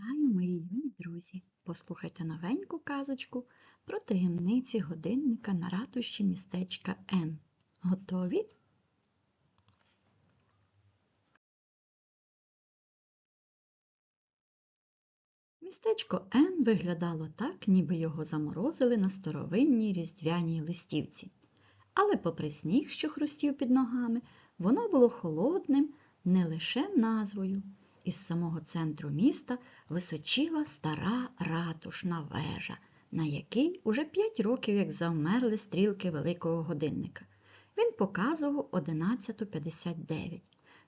Вітаю, мої юні друзі! Послухайте новеньку казочку про таємниці годинника на ратуші містечка Н. Готові? Містечко Н виглядало так, ніби його заморозили на старовинній різдвяній листівці. Але попри сніг, що хрустів під ногами, воно було холодним не лише назвою. Із самого центру міста височіла стара ратушна вежа, на якій уже п'ять років як завмерли стрілки великого годинника. Він показував 11.59.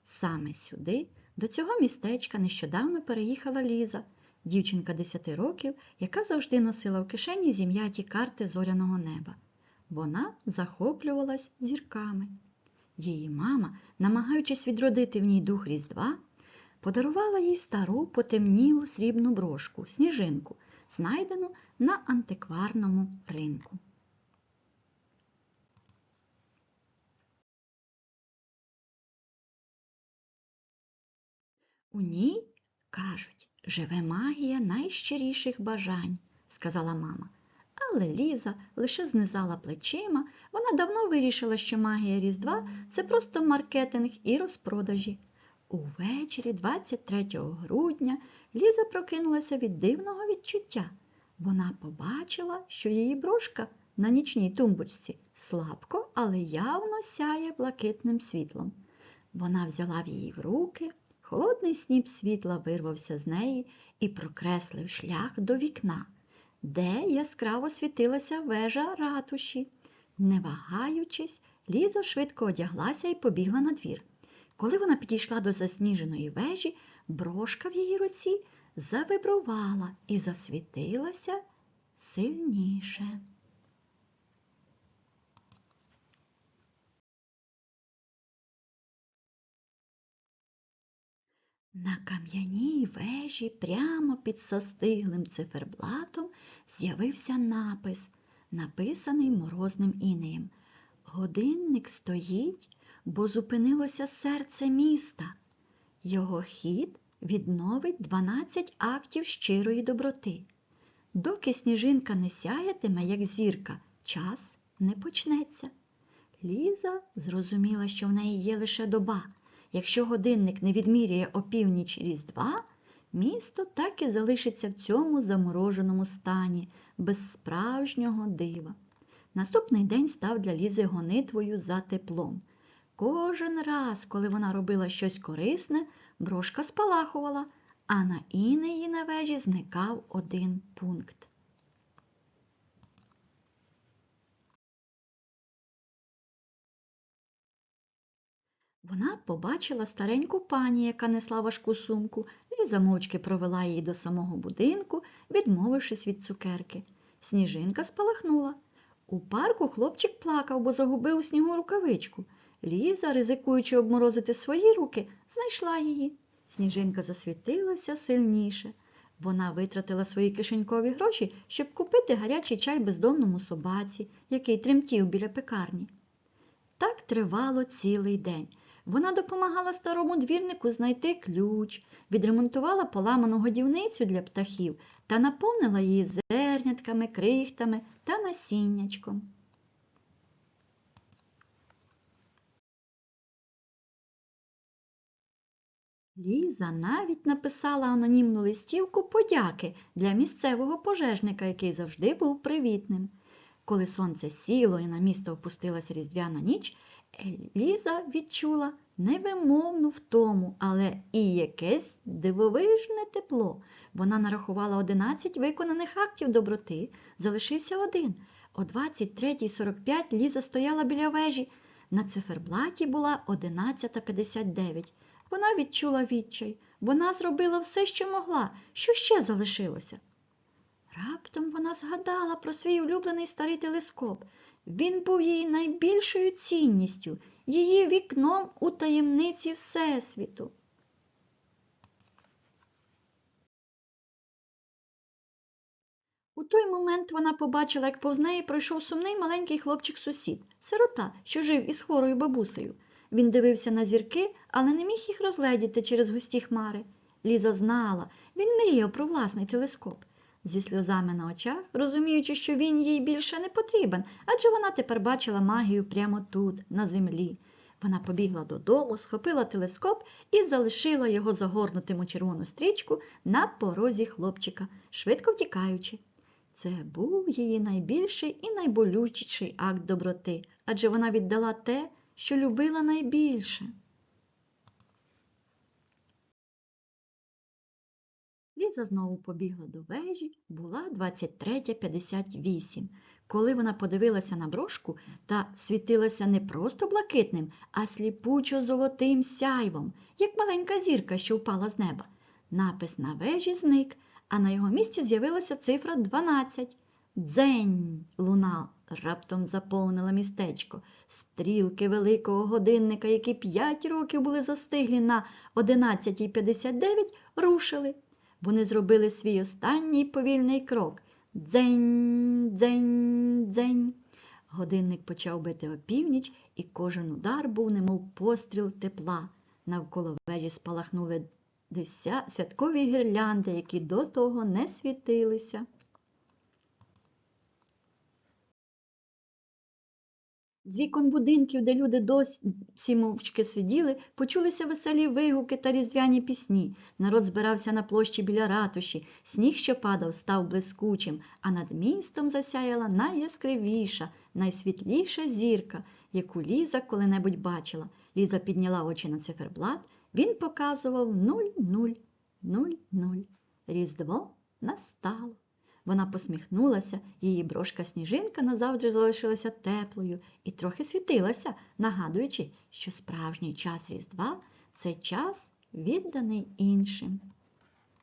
Саме сюди, до цього містечка, нещодавно переїхала Ліза, дівчинка 10 років, яка завжди носила в кишені зім'яті карти зоряного неба. Вона захоплювалась зірками. Її мама, намагаючись відродити в ній дух Різдва, подарувала їй стару потемнілу срібну брошку, сніжинку, знайдену на антикварному ринку. У ній, кажуть, живе магія найщиріших бажань, сказала мама. Але Ліза лише знизала плечима, вона давно вирішила, що магія Різдва це просто маркетинг і розпродажі. Увечері 23 грудня Ліза прокинулася від дивного відчуття. Вона побачила, що її брошка на нічній тумбочці слабко, але явно сяє блакитним світлом. Вона взяла в її в руки, холодний сніп світла вирвався з неї і прокреслив шлях до вікна, де яскраво світилася вежа ратуші. Не вагаючись, Ліза швидко одяглася і побігла на двір. Коли вона підійшла до засніженої вежі, брошка в її руці завибрувала і засвітилася сильніше. На кам'яній вежі прямо під застиглим циферблатом з'явився напис, написаний морозним інеєм. Годинник стоїть, бо зупинилося серце міста. Його хід відновить 12 актів щирої доброти. Доки сніжинка не сяятиме, як зірка, час не почнеться. Ліза зрозуміла, що в неї є лише доба. Якщо годинник не відміряє опівніч Різдва, місто так і залишиться в цьому замороженому стані, без справжнього дива. Наступний день став для Лізи гонитвою за теплом. Кожен раз, коли вона робила щось корисне, брошка спалахувала, а на інеї на вежі зникав один пункт. Вона побачила стареньку пані, яка несла важку сумку, Ліза мовчки провела її до самого будинку, відмовившись від цукерки. Сніжинка спалахнула. У парку хлопчик плакав, бо загубив у снігу рукавичку. Ліза, ризикуючи обморозити свої руки, знайшла її. Сніжинка засвітилася сильніше. Вона витратила свої кишенькові гроші, щоб купити гарячий чай бездомному собаці, який тремтів біля пекарні. Так тривало цілий день. Вона допомагала старому двірнику знайти ключ, відремонтувала поламану годівницю для птахів та наповнила її зернятками, крихтами та насіннячком. Ліза навіть написала анонімну листівку подяки для місцевого пожежника, який завжди був привітним. Коли сонце сіло і на місто опустилася різдвяна ніч, Ліза відчула невимовну втому, але і якесь дивовижне тепло. Вона нарахувала 11 виконаних актів доброти, залишився один. О 23.45 Ліза стояла біля вежі. На циферблаті була 11.59. Вона відчула відчай. Вона зробила все, що могла. Що ще залишилося? Раптом вона згадала про свій улюблений старий телескоп. Він був її найбільшою цінністю, її вікном у таємниці Всесвіту. У той момент вона побачила, як повз неї пройшов сумний маленький хлопчик-сусід, сирота, що жив із хворою бабусею. Він дивився на зірки, але не міг їх розгледіти через густі хмари. Ліза знала, він мріяв про власний телескоп. Зі сльозами на очах, розуміючи, що він їй більше не потрібен, адже вона тепер бачила магію прямо тут, на землі. Вона побігла додому, схопила телескоп і залишила його загорнутим у червону стрічку на порозі хлопчика, швидко втікаючи. Це був її найбільший і найболючіший акт доброти, адже вона віддала те, що любила найбільше. Ліза знову побігла до вежі, була 23.58. Коли вона подивилася на брошку та світилася не просто блакитним, а сліпучо золотим сяйвом, як маленька зірка, що впала з неба. Напис на вежі зник, а на його місці з'явилася цифра 12. Дзень! Луна раптом заповнила містечко. Стрілки великого годинника, які п'ять років були застиглі на 11.59, рушили. Вони зробили свій останній повільний крок. Дзень, дзень, дзень. Годинник почав бити опівніч, і кожен удар був немов постріл тепла. Навколо вежі спалахнули деся... святкові гірлянди, які до того не світилися. З вікон будинків, де люди досі мовчки сиділи, почулися веселі вигуки та різдвяні пісні. Народ збирався на площі біля ратуші, сніг, що падав, став блискучим, а над містом засяяла найяскравіша, найсвітліша зірка, яку Ліза коли-небудь бачила. Ліза підняла очі на циферблат, він показував 0000. Різдво настало. Вона посміхнулася, її брошка сніжинка назавжди залишилася теплою і трохи світилася, нагадуючи, що справжній час Різдва це час відданий іншим.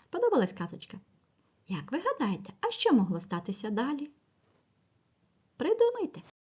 Сподобалась казочка? Як ви гадаєте, а що могло статися далі? Придумайте!